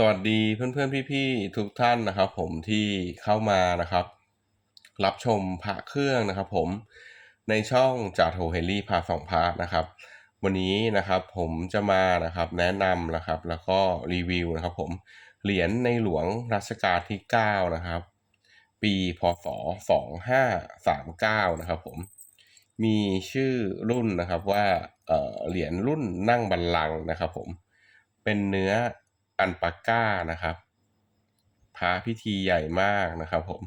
สวัสดีเพื่อนๆพี่ๆทุกท่านนะครับ ผมที่เข้ามานะครับ รับชมพระเครื่องนะครับผมในช่องจ่าโทเฮลี่พาสองพาระนะครับ วันนี้นะครับผมจะมานะครับแนะนำนะครับ แล้วก็รีวิวนะครับ ผมเหรียญในหลวงรัชกาลที่ 9 นะครับ ปีพศ 2539 นะครับ ผมมีชื่อรุ่นนะครับว่าเออเหรียญรุ่นนั่งบัลลังก์นะครับ ผมเป็นเนื้อ อันปาก้านะครับพระพิธีใหญ่มากนะครับผม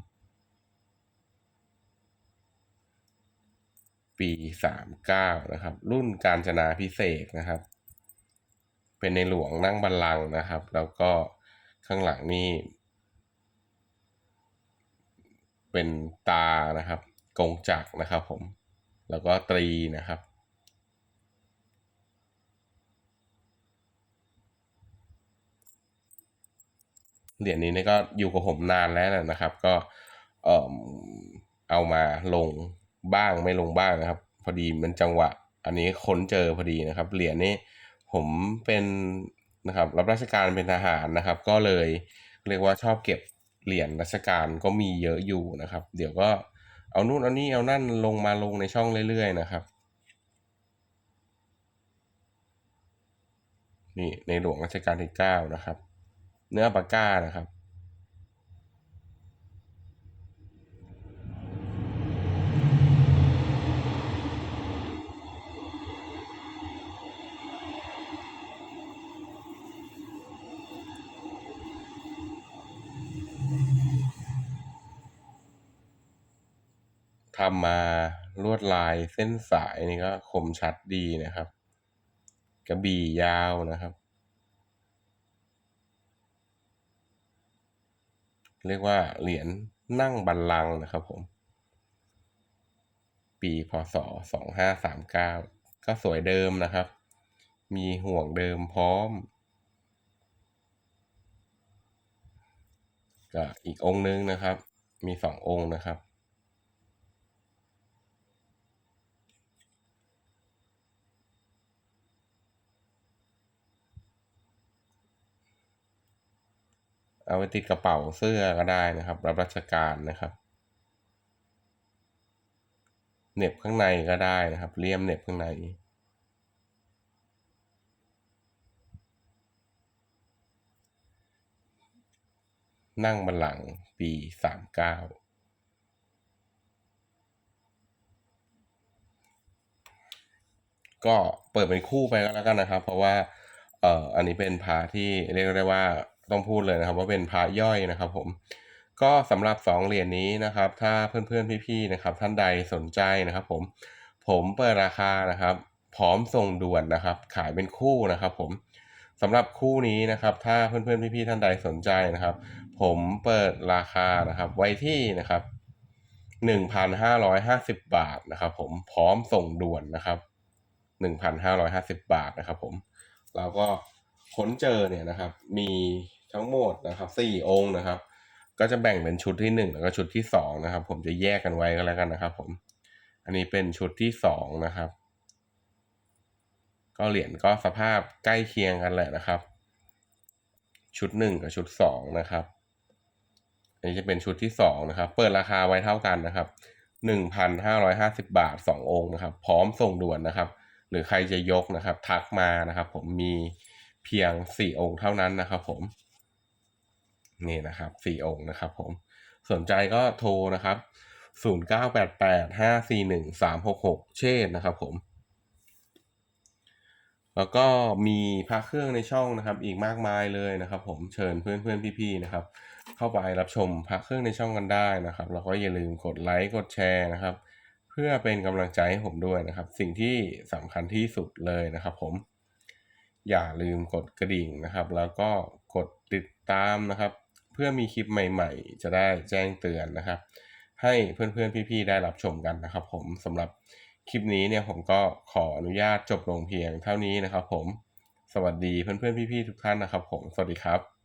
ปีสามเก้านะครับ รุ่นการจนาพิเศษนะครับ เป็นในหลวงนั่งบัลลังก์นะครับ แล้วก็ข้างหลังนี่เป็นตานะครับ กงจักรนะครับผม แล้วก็ตรีนะครับ เหรียญนี้นี่ก็อยู่กับผมนานแล้วนะครับ ก็เออเอามาลงบ้างไม่ลงบ้างนะครับ พอดีมันจังหวะ อันนี้ค้นเจอพอดีนะครับ เหรียญนี้ผมเป็นนะครับรับราชการเป็นทหารนะครับ ก็เลยเรียกว่าชอบเก็บเหรียญราชการก็มีเยอะอยู่นะครับ เดี๋ยวก็เอานู่นเอานี่เอานั่นลงมาลงในช่องเรื่อยๆนะครับนี่ในหลวงรัชกาลที่เก้านะครับ เนื้อปากก้านะครับ ทำมาลวดลายเส้นสายนี่ก็คมชัดดีนะครับ กระบี่ยาวนะครับ เรียกว่าเหรียญนั่งบัลลังก์นะครับผม ปีพศสองห้าสามเก้าก็สวยเดิมนะครับ มีห่วงเดิมพร้อมก็อีกองค์นึงนะครับ มีสององค์นะครับ เอาไปติดกระเป๋าเสื้อก็ได้นะครับ รับราชการนะครับเน็บข้างในก็ได้นะครับเลี่ยมเน็บข้างใน นั่งบัลลังก์ปีสามเก้าก็เปิดเป็นคู่ไปก็แล้วกันนะครับ เพราะว่าเอ่ออันนี้เป็นพระที่เรียกได้ว่า ต้องพูดเลยนะครับ ว่าเป็นพระย่อยนะครับผมก็สำหรับสองเหรียญนี้นะครับ ถ้าเพื่อนๆพี่ๆนะครับ ท่านใดสนใจนะครับ ผมผมเปิดราคานะครับ พร้อมส่งด่วนนะครับ ขายเป็นคู่นะครับ ผมสำหรับคู่นี้นะครับ ถ้าเพื่อนๆพี่ๆท่านใดสนใจนะครับ ผมเปิดราคานะครับ ไว้ที่นะครับหนึ่งพันห้าร้อยห้าสิบบาทนะครับ ผมพร้อมส่งด่วนนะครับหนึ่งพันห้าร้อยห้าสิบบาทนะครับ ผมแล้วก็ค้นเจอเนี่ยนะครับ มี ทั้งหมดนะครับสี่องค์นะครับ ก็จะแบ่งเป็นชุดที่หนึ่งแล้วก็ชุดที่สองนะครับ ผมจะแยกกันไว้ก็แล้วกันนะครับ ผม อันนี้เป็นชุดที่สองนะครับ ก็เหรียญก็สภาพใกล้เคียงกันแหละนะครับ ชุดหนึ่งกับชุดสองนะครับ อันนี้จะเป็นชุดที่สองนะครับ เปิดราคาไว้เท่ากันนะครับหนึ่งพันห้าร้อยห้าสิบาทสององค์นะครับ พร้อมส่งด่วนนะครับ หรือใครจะยกนะครับ ทักมานะครับ ผมมีเพียงสี่องค์เท่านั้นนะครับ ผม นี่นะครับสี่องค์นะครับผมสนใจก็โทรนะครับศูนย์เก้าแปดแปดห้าสี่หนึ่งสามหกหกเชษนะครับผม แล้วก็มีพระเครื่องในช่องนะครับ อีกมากมายเลยนะครับผมเชิญเพื่อนเพื่อนพี่ๆนะครับ เข้าไปรับชมพระเครื่องในช่องกันได้นะครับ แล้วก็อย่าลืมกดไลค์กดแชร์นะครับ เพื่อเป็นกำลังใจให้ผมด้วยนะครับ สิ่งที่สำคัญที่สุดเลยนะครับผม อย่าลืมกดกระดิ่งนะครับ แล้วก็กดติดตามนะครับ พื่อมีคลิปใหม่ๆ จะได้แจ้งเตือนนะครับ ให้เพื่อนๆพี่ๆได้รับชมกันนะครับ ผมสำหรับคลิปนี้เนี่ยผมก็ขออนุญาตจบลงเพียงเท่านี้นะครับ ผมสวัสดีเพื่อนๆพี่ๆทุกท่านนะครับ ผมสวัสดีครับ